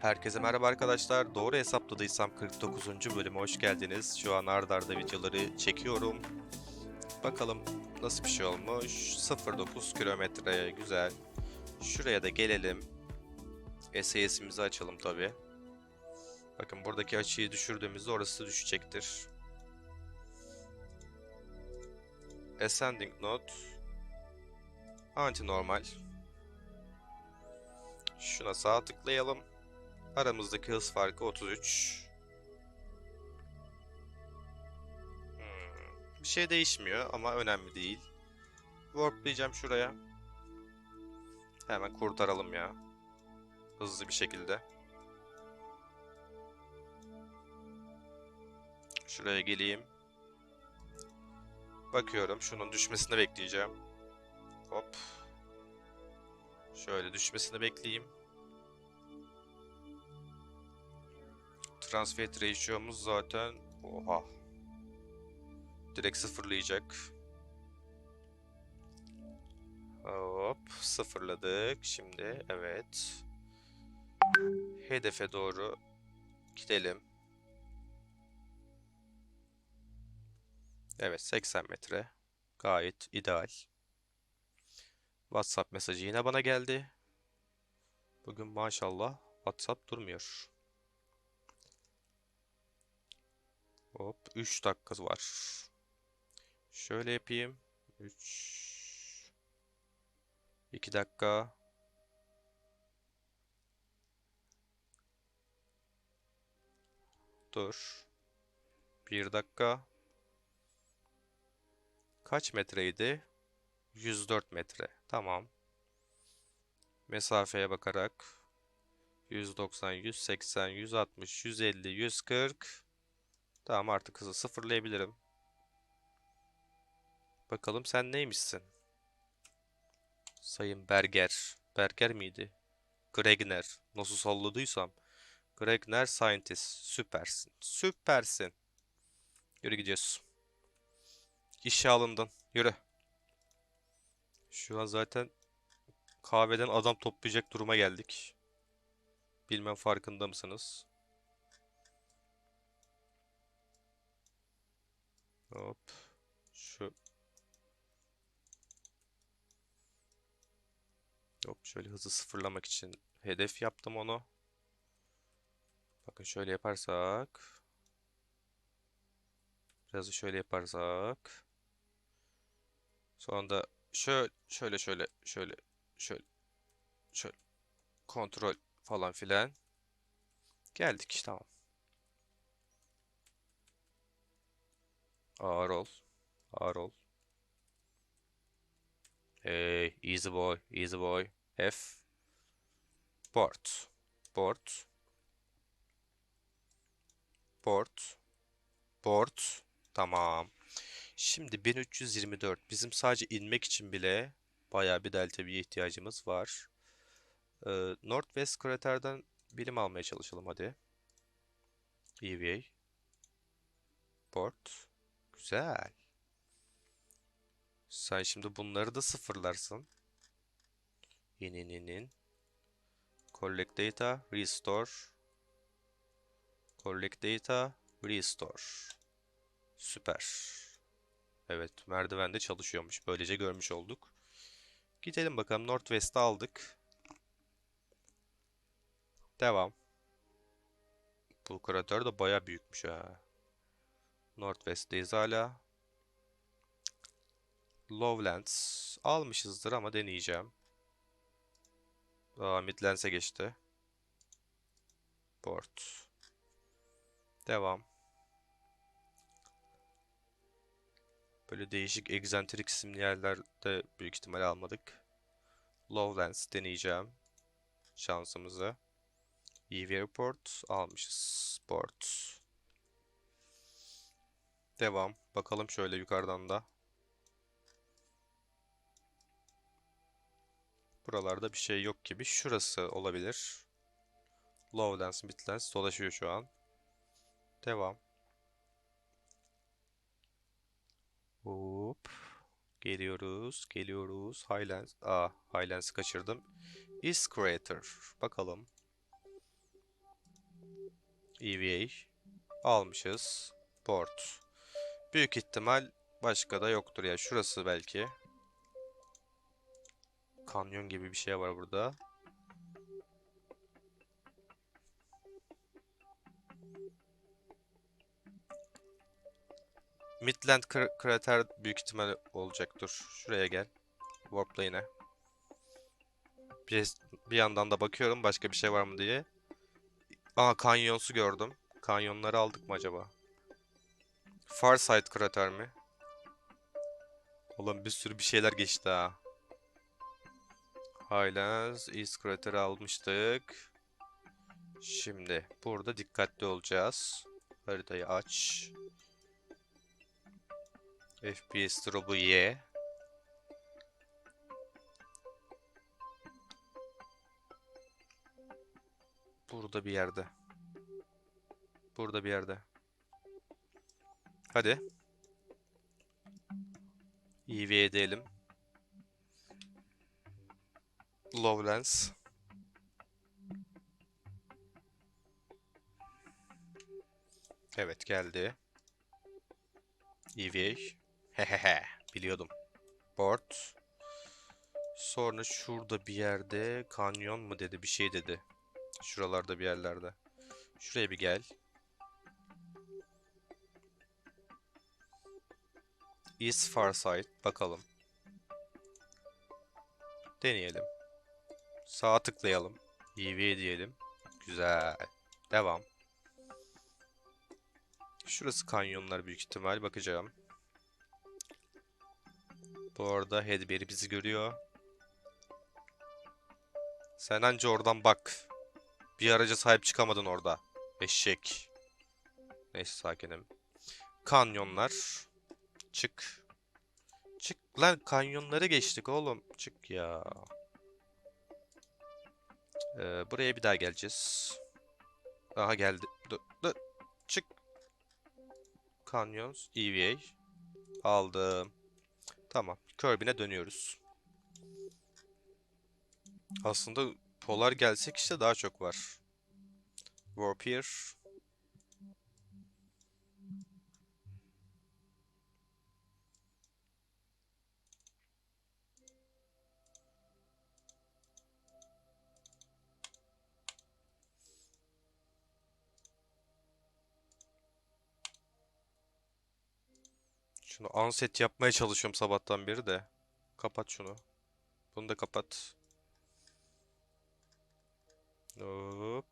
Herkese merhaba arkadaşlar. Doğru hesapladıysam 49. bölüme hoş geldiniz. Şu an ard arda videoları çekiyorum. Bakalım nasıl bir şey olmuş. 0.9 kilometre güzel. Şuraya da gelelim. SAS'imizi açalım tabi. Bakın buradaki açıyı düşürdüğümüzde orası düşecektir. Ascending node. Anti normal. Şuna sağ tıklayalım. Aramızdaki hız farkı 33. Hmm, Bir şey değişmiyor ama önemli değil. Warplayacağım şuraya. Hemen kurtaralım ya. Hızlı bir şekilde. Şuraya geleyim. Bakıyorum. Şunun düşmesini bekleyeceğim. Hop. Şöyle düşmesini bekleyeyim. Transfer ratio'muz zaten oha. Direkt sıfırlayacak. Hop sıfırladık. Şimdi evet. Hedefe doğru gidelim. Evet 80 metre. Gayet ideal. WhatsApp mesajı yine bana geldi. Bugün maşallah WhatsApp durmuyor. Hop 3 dakikası var. Şöyle yapayım. 3 2 dakika. Dur. 1 dakika. Kaç metreydi? 104 metre. Tamam. Mesafeye bakarak 190, 180, 160, 150, 140 Tamam artık hızı sıfırlayabilirim. Bakalım sen neymişsin? Sayın Berger. Berger miydi? Gregner. Nasıl salladıysam. Gregner Scientist. Süpersin. Süpersin. Yürü gidiyoruz. İşe alındın. Yürü. Şu an zaten kahveden adam toplayacak duruma geldik. Bilmem farkında mısınız? Hop. Şu. Hop şöyle hızı sıfırlamak için hedef yaptım onu. Bakın şöyle yaparsak. Biraz şöyle yaparsak. Sonra da şöyle şöyle şöyle şöyle şöyle şöyle kontrol falan filan. Geldik tamam. Ağır ol. Ağır ol. Hey, easy boy, easy boy. F. Board. Board. Board. Board. Tamam. Şimdi 1324. Bizim sadece inmek için bile bayağı bir delta bir ihtiyacımız var. Ee, Northwest kraterden bilim almaya çalışalım hadi. EVA. Board. Güzel. Sen şimdi bunları da sıfırlarsın. In in in in. Collect data, restore. Collect data, restore. Süper. Evet, merdivende çalışıyormuş. Böylece görmüş olduk. Gidelim bakalım. Northwest'ı aldık. Devam. Bu krater de baya büyükmüş ha. Northwest'teyiz hala. Lowlands almışızdır ama deneyeceğim. Aa, Midlands'e geçti. Port. Devam. Böyle değişik egzantrik isimli yerlerde büyük ihtimal almadık. Lowlands deneyeceğim. Şansımızı. EV Airport almışız. Port. Devam. Bakalım şöyle yukarıdan da. Buralarda bir şey yok gibi. Şurası olabilir. Lowlands, Midlands dolaşıyor şu an. Devam. Hop. Geliyoruz, geliyoruz. Highlands. Aa, Highlands'ı kaçırdım. East Crater. Bakalım. EVA almışız. Port. Büyük ihtimal başka da yoktur ya. Şurası belki. Kanyon gibi bir şey var burada. Midland kra- krater büyük ihtimal olacaktır. Şuraya gel. Warp lane'e. Bir, bir yandan da bakıyorum başka bir şey var mı diye. Aa kanyonsu gördüm. Kanyonları aldık mı acaba? Farside krater mi? Oğlum bir sürü bir şeyler geçti ha. Highlands, East krateri almıştık. Şimdi burada dikkatli olacağız. Haritayı aç. FPS drop'u ye. Burada bir yerde. Burada bir yerde. Hadi. EV edelim. Lowlands. Evet geldi. EVA. Hehehe. Biliyordum. Board. Sonra şurada bir yerde kanyon mu dedi bir şey dedi. Şuralarda bir yerlerde. Şuraya bir gel. East Far Side. Bakalım. Deneyelim. Sağa tıklayalım. EV diyelim. Güzel. Devam. Şurası kanyonlar büyük ihtimal. Bakacağım. Bu arada Hedberry bizi görüyor. Sen anca oradan bak. Bir araca sahip çıkamadın orada. Eşek. Neyse sakinim. Kanyonlar. Çık. Çık lan kanyonları geçtik oğlum. Çık ya. Ee, buraya bir daha geleceğiz. Aha geldi. Dur, dur. Çık. Canyons, EVA. Aldım. Tamam. Kirby'ne dönüyoruz. Aslında Polar gelsek işte daha çok var. Warpier. Şunu unset yapmaya çalışıyorum sabahtan beri de. Kapat şunu. Bunu da kapat. Hop.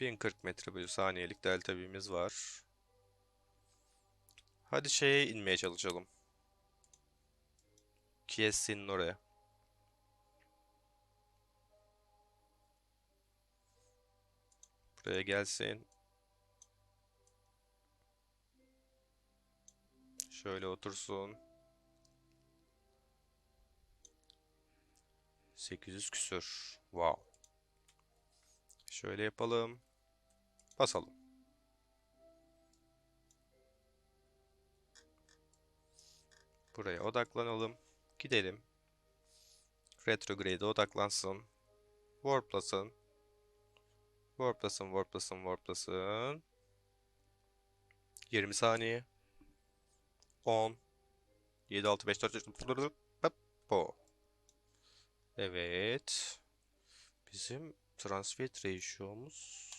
1040 metre bölü saniyelik delta V'miz var. Hadi şeye inmeye çalışalım. Kiesi'nin oraya. Buraya gelsin. Şöyle otursun. 800 küsür. Wow. Şöyle yapalım. Basalım. Buraya odaklanalım. Gidelim. Retrograde'e odaklansın. Warplasın. Warplasın, warplasın, warplasın. 20 saniye. 10 7 6 5 4 3 bu. Evet. Bizim transfer ratio'muz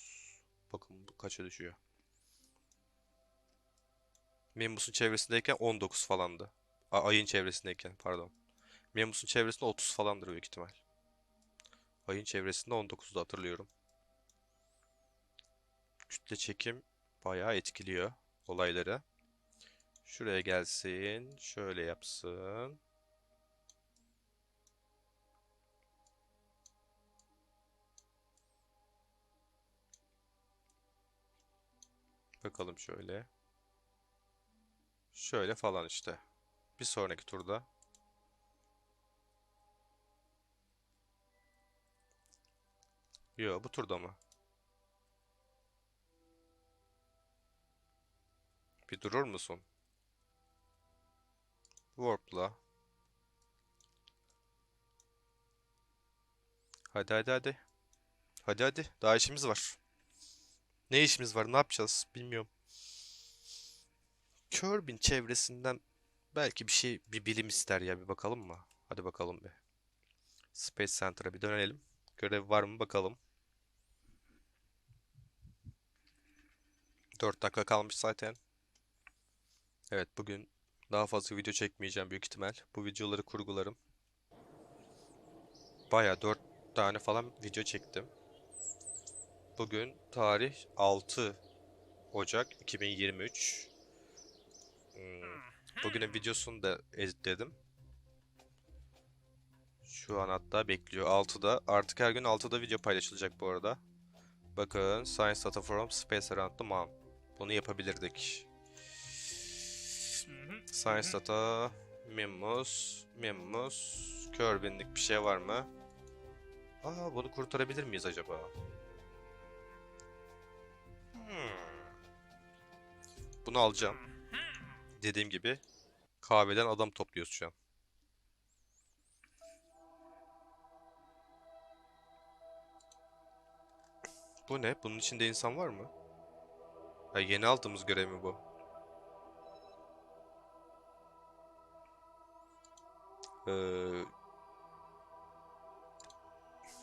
bakın bu kaça düşüyor. Mimbus'un çevresindeyken 19 falandı. A, ayın çevresindeyken pardon. Mimbus'un çevresinde 30 falandır büyük ihtimal. Ayın çevresinde 19'da hatırlıyorum. Kütle çekim bayağı etkiliyor olayları. Şuraya gelsin. Şöyle yapsın. Bakalım şöyle. Şöyle falan işte. Bir sonraki turda. Yo bu turda mı? Bir durur musun? Warp'la. Hadi hadi hadi. Hadi hadi. Daha işimiz var. Ne işimiz var? Ne yapacağız? Bilmiyorum. Kerbin çevresinden belki bir şey, bir bilim ister ya. Bir bakalım mı? Hadi bakalım bir. Space Center'a bir dönelim. Görev var mı bakalım. 4 dakika kalmış zaten. Evet bugün daha fazla video çekmeyeceğim büyük ihtimal. Bu videoları kurgularım. Baya 4 tane falan video çektim. Bugün tarih 6 Ocak 2023. Hmm, Bugünün videosunu da editledim. Şu an hatta bekliyor 6'da. Artık her gün 6'da video paylaşılacak bu arada. Bakın Science Data from Space Around the Moon. Bunu yapabilirdik. Science Data, Mimmus, Mimmus, Kerbin'lik bir şey var mı? Aa bunu kurtarabilir miyiz acaba? Hmm. Bunu alacağım. Dediğim gibi kahveden adam topluyoruz şu an. Bu ne? Bunun içinde insan var mı? Ha, yeni aldığımız görev mi bu? Ee,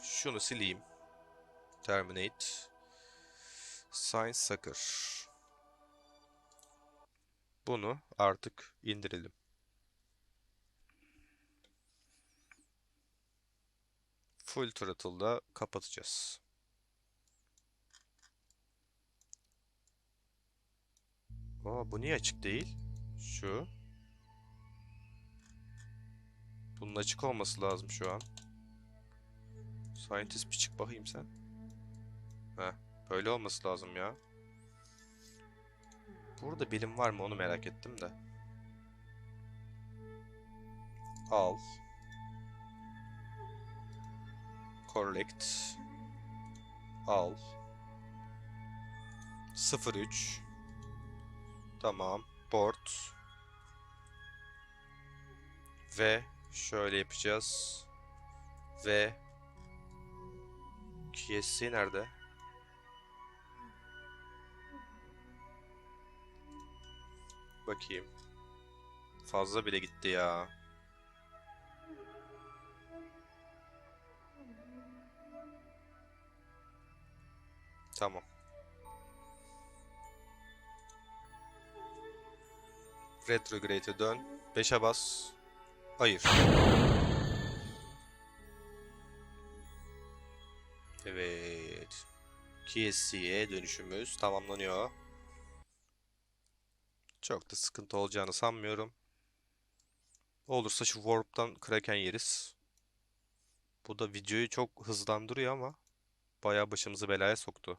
şunu sileyim. Terminate. Science Sucker. Bunu artık indirelim. Full throttle'da kapatacağız. Aa, bu niye açık değil? Şu. Bunun açık olması lazım şu an. Scientist bir çık bakayım sen. Heh, böyle olması lazım ya. Burada bilim var mı onu merak ettim de. Al. Collect. Al. 03. Tamam. Board. Ve şöyle yapacağız. Ve QSC nerede? Bakayım. Fazla bile gitti ya. Tamam. Retrograde'e dön. 5'e bas. Hayır. Evet. KSC'ye dönüşümüz tamamlanıyor. Çok da sıkıntı olacağını sanmıyorum. Olursa şu Warp'tan Kraken yeriz. Bu da videoyu çok hızlandırıyor ama bayağı başımızı belaya soktu.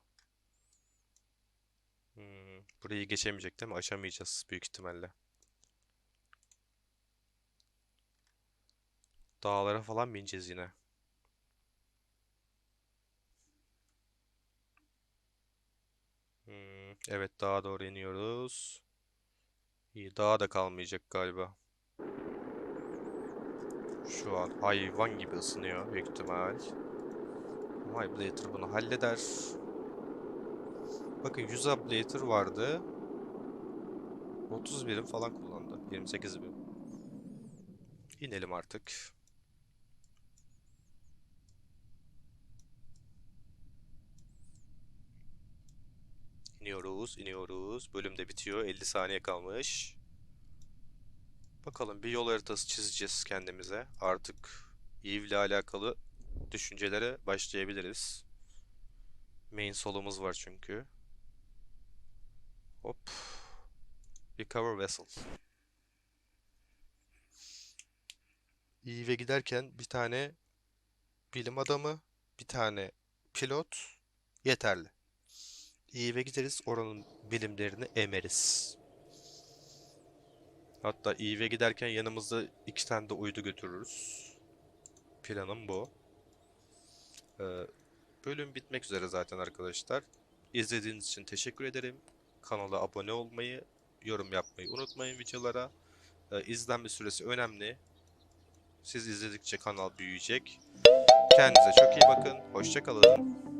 Hmm, burayı geçemeyecek değil mi? Aşamayacağız büyük ihtimalle. Dağlara falan mı ineceğiz yine? Hmm, evet dağa doğru iniyoruz. İyi dağa da kalmayacak galiba. Şu an hayvan gibi ısınıyor büyük ihtimal. Vibrator bunu halleder. Bakın 100 Ablator vardı. 30 birim falan kullandı. 28 birim. İnelim artık. İniyoruz, iniyoruz. Bölüm de bitiyor. 50 saniye kalmış. Bakalım bir yol haritası çizeceğiz kendimize. Artık Eve ile alakalı düşüncelere başlayabiliriz. Main solumuz var çünkü. Hop. Recover vessel. Eve'e giderken bir tane bilim adamı, bir tane pilot yeterli. Eve'e gideriz, oranın bilimlerini emeriz. Hatta Eve'e giderken yanımızda iki tane de uydu götürürüz. Planım bu. Ee, bölüm bitmek üzere zaten arkadaşlar. İzlediğiniz için teşekkür ederim. Kanala abone olmayı, yorum yapmayı unutmayın videolara. Ee, izlenme süresi önemli. Siz izledikçe kanal büyüyecek. Kendinize çok iyi bakın. Hoşça kalın.